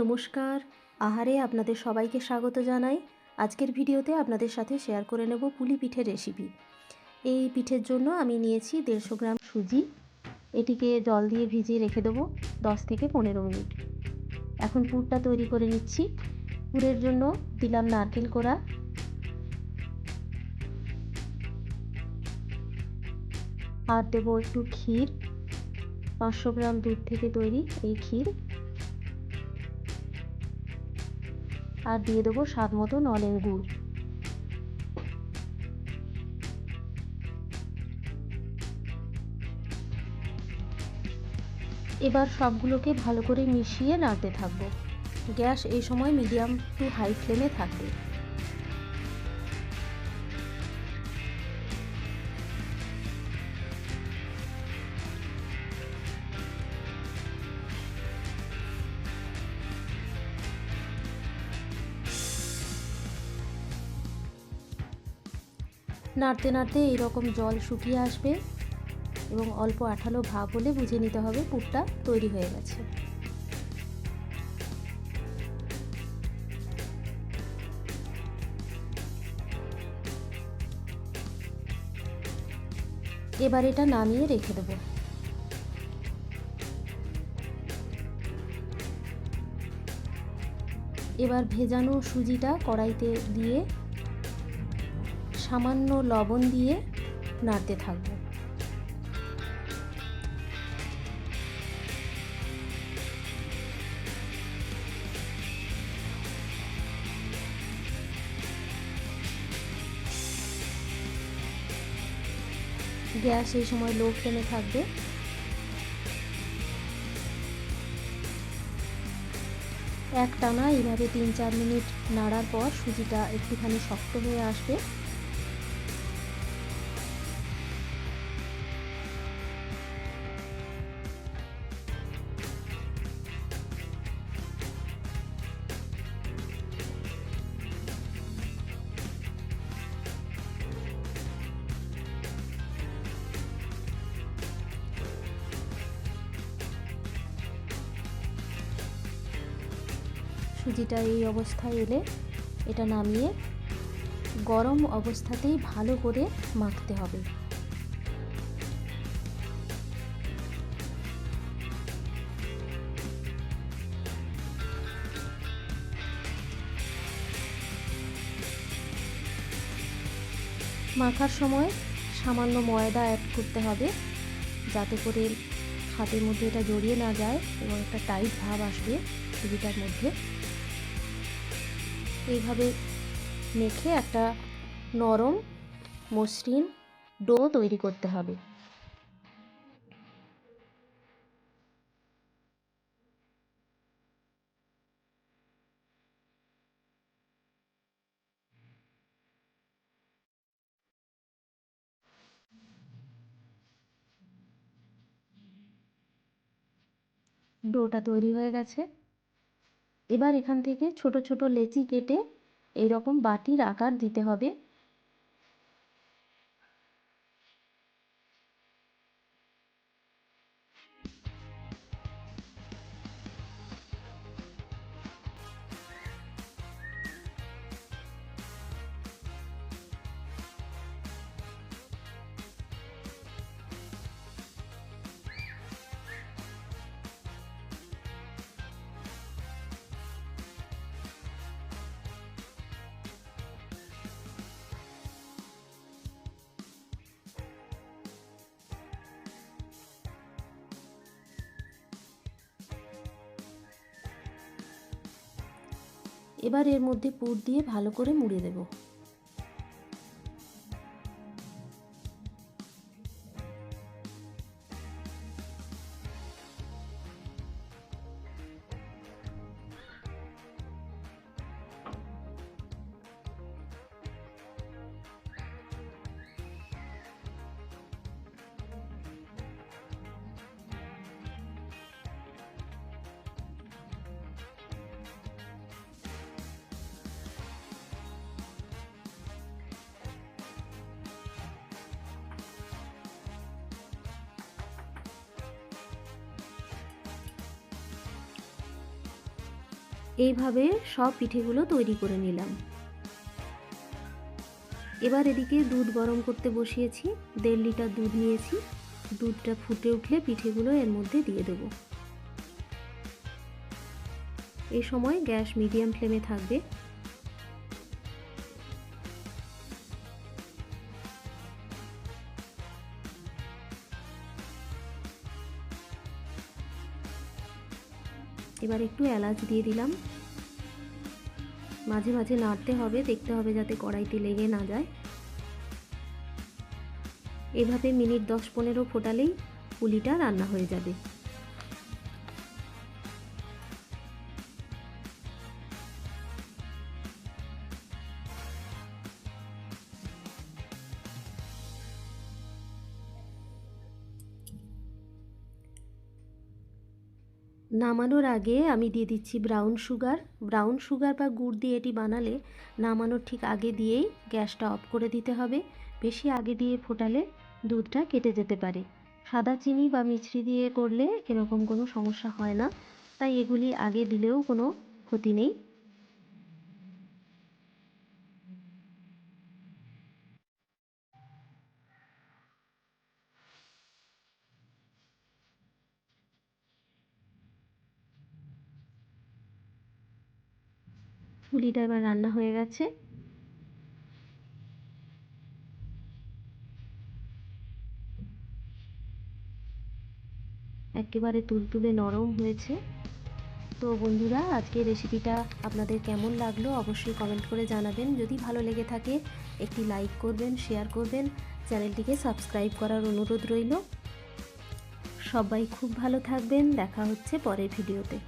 নমস্কার। আহারে আপনাদের সবাইকে স্বাগত জানাই। আজকের ভিডিওতে আপনাদের সাথে শেয়ার করে নেব পুলি পিঠের রেসিপি এই পিঠের জন্য আমি নিয়েছি দেড়শো গ্রাম সুজি। এটিকে জল দিয়ে ভিজিয়ে রেখে দেবো দশ থেকে পনেরো মিনিট। এখন পুরটা তৈরি করে নিচ্ছি। পুরের জন্য দিলাম নারকেল কোড়া। আর দেবো একটু ক্ষীর। পাঁচশো গ্রাম দুধ থেকে তৈরি এই ক্ষীর। আর দিয়ে দেবো স্বাদ মতো নলের গুড়। এবার সবগুলোকে ভালো করে মিশিয়ে নাড়তে থাকব। গ্যাস এই সময় মিডিয়াম টু হাই ফ্লেমে থাকবে। নাড়তে নাড়তে এইরকম জল শুকিয়ে আসবে এবং অল্প আঠালো ভাব হলে বুঝে নিতে হবে পুরটা তৈরি হয়ে গেছে। এবার এটা নামিয়ে রেখে দেবো। এবার ভেজানো সুজিটা কড়াইতে দিয়ে সামান্য লবণ দিয়ে নাড়তে থাকব। গ্যাস এই সময় লো ফ্লেমে থাকবে। এক টানা এইভাবে তিন চার মিনিট নাড়ার পর সুজিটা একটুখানি শক্ত হয়ে আসবে। সুজিটা এই অবস্থায় এলে এটা নামিয়ে গরম অবস্থাতেই ভালো করে মাখতে হবে। মাখার সময় সামান্য ময়দা অ্যাড করতে হবে যাতে করে হাতের মধ্যে এটা জড়িয়ে না যায় এবং একটা টাইট ভাব আসবে সুজিটার মধ্যে। এইভাবে মেখে একটা নরম মসৃণ ডো তৈরি করতে হবে। ডোটা তৈরি হয়ে গেছে। এবার এখান থেকে ছোট ছোট লেচি কেটে এইরকম বাটির আকার দিতে হবে। এবার এর মধ্যে পুর দিয়ে ভালো করে মুড়ে দেব। এইভাবে সব পিঠেগুলো তৈরি করে নিলাম। এবার এদিকে দুধ গরম করতে বসিয়েছি, দেড় লিটার দুধ নিয়েছি। দুধটা ফুটে উঠলে পিঠেগুলো এর মধ্যে দিয়ে দেব। এই সময় গ্যাস মিডিয়াম ফ্লেমে থাকবে। এবার একটু এলাচ দিয়ে দিলাম। মাঝে মাঝে নাড়তে হবে, দেখতে হবে যাতে কড়াইতে লেগে না যায়। এভাবে মিনিট দশ পনেরো ফোটালেই পুলিটা রান্না হয়ে যাবে। নামানোর আগে আমি দিয়ে দিচ্ছি ব্রাউন সুগার ব্রাউন সুগার বা গুড় দিয়ে এটি বানালে নামানোর ঠিক আগে দিয়েই গ্যাসটা অফ করে দিতে হবে। বেশি আগে দিয়ে ফোটালে দুধটা কেটে যেতে পারে। সাদা চিনি বা মিছরি দিয়ে করলে এরকম কোনো সমস্যা হয় না। তাই এগুলি আগে দিলেও কোনো ক্ষতি নেই। পুলিটা এবার রান্না হয়ে গেছে। একেবারে তুলতুলে নরম হয়েছে। তো বন্ধুরা আজকে রেসিপিটা আপনাদের কেমন লাগল অবশ্যই কমেন্ট করে জানাবেন। যদি ভালো লেগে থাকে, একটি লাইক করবেন শেয়ার করবেন। চ্যানেলটিকে সাবস্ক্রাইব করার অনুরোধ রইল। সবাই খুব ভালো থাকবেন। দেখা হচ্ছে পরের ভিডিওতে